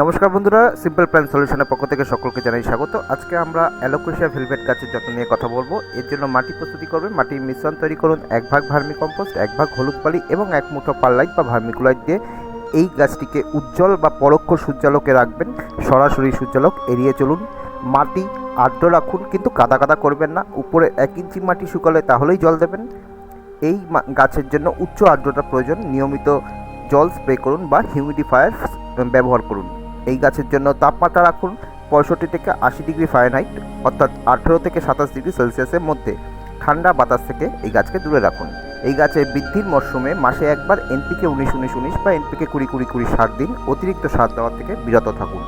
নমস্কার বন্ধুরা simple plan সলিউশনের পক্ষ থেকে সকলকে জানাই স্বাগত। আজকে আমরা অ্যালোক্রেশিয়া ভেলভেট গাছের যত্ন নিয়ে কথা বলব। এর জন্য মাটি প্রস্তুতি করবেন মাটির মিশ্রণ তৈরি করুন। এক ভাগ ভার্মি কম্পোস্ট এক ভাগ হলুদ বালি এবং এক মুঠো পাল্লাইট বা ভার্মিকুলাইট দিয়ে এই গাছটিকে উজ্জ্বল বা পরোক্ষ সূর্যালোকে রাখবেন। সরাসরি সূর্যালোক এড়িয়ে চলুন। মাটি আর্দ্র রাখুন, কিন্তু কাদা কাদা করবেন না। উপরে এক ইঞ্চি মাটি শুকালে তাহলেই জল দেবেন। এই গাছের জন্য উচ্চ আর্দ্রতা প্রয়োজন। নিয়মিত জল স্প্রে করুন বা হিউমিডিফায়ার ব্যবহার করুন। এই গাছের জন্য তাপমাত্রা রাখুন পঁয়ষট্টি থেকে আশি ডিগ্রি ফারেনহাইট, অর্থাৎ আঠেরো থেকে সাতাশ ডিগ্রি সেলসিয়াসের মধ্যে। ঠান্ডা বাতাস থেকে এই গাছকে দূরে রাখুন। এই গাছের বৃদ্ধির মরশুমে মাসে একবার এনপিকে উনিশ উনিশ উনিশ বা এনপিকে কুড়ি কুড়ি কুড়ি সার দিন অতিরিক্ত সার দেওয়া থেকে বিরত থাকুন।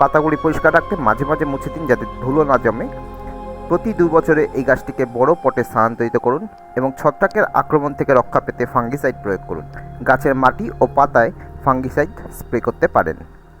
পাতাগুলি পরিষ্কার রাখতে মাঝে মাঝে মুছে দিন যাতে ধুলো না জমে। প্রতি দু বছরে এই গাছটিকে বড় পটে স্থানান্তরিত করুন এবং ছত্রাকের আক্রমণ থেকে রক্ষা পেতে ফাঙ্গিসাইড প্রয়োগ করুন। গাছের মাটি ও পাতায় ফাঙ্গিসাইড স্প্রে করতে পারেন।